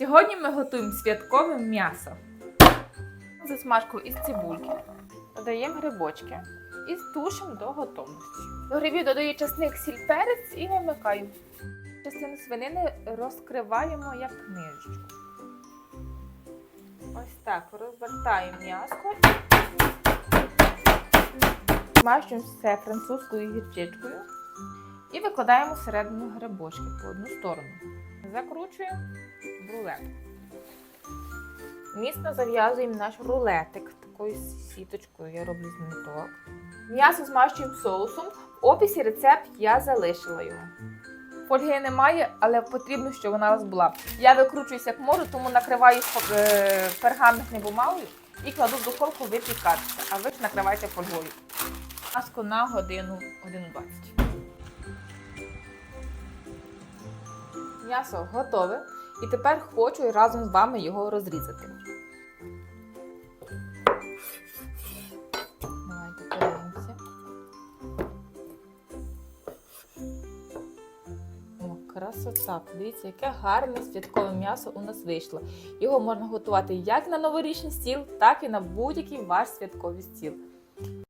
Сьогодні ми готуємо святкове м'ясо. Засмажку із цибульки. Додаємо грибочки і тушимо до готовності. До грибів додаю часник, сіль, перець і вимикаю. Частину свинини розкриваємо як книжечку. Ось так розвертаємо м'ясо. Змащуємо все французькою гірчичкою і викладаємо всередину грибочки по одну сторону. Закручуємо рулет. Міцно зав'язуємо наш рулетик такою сіточкою. Я роблю з ниток. М'ясо змащуємо соусом. В описі рецепт я залишила його. Фольги немає, але потрібно, щоб вона у вас була. Я викручуюся як можу, тому накриваю е, пергаментною бумагою і кладу в духовку випікатися, а ви ж накривайте фольгою. Маску на годину, годину 20. М'ясо готове. І тепер хочу разом з вами його розрізати. Давайте подивимося. О, красота! Подивіться, яке гарне святкове м'ясо у нас вийшло. Його можна готувати як на новорічний стіл, так і на будь-який ваш святковий стіл.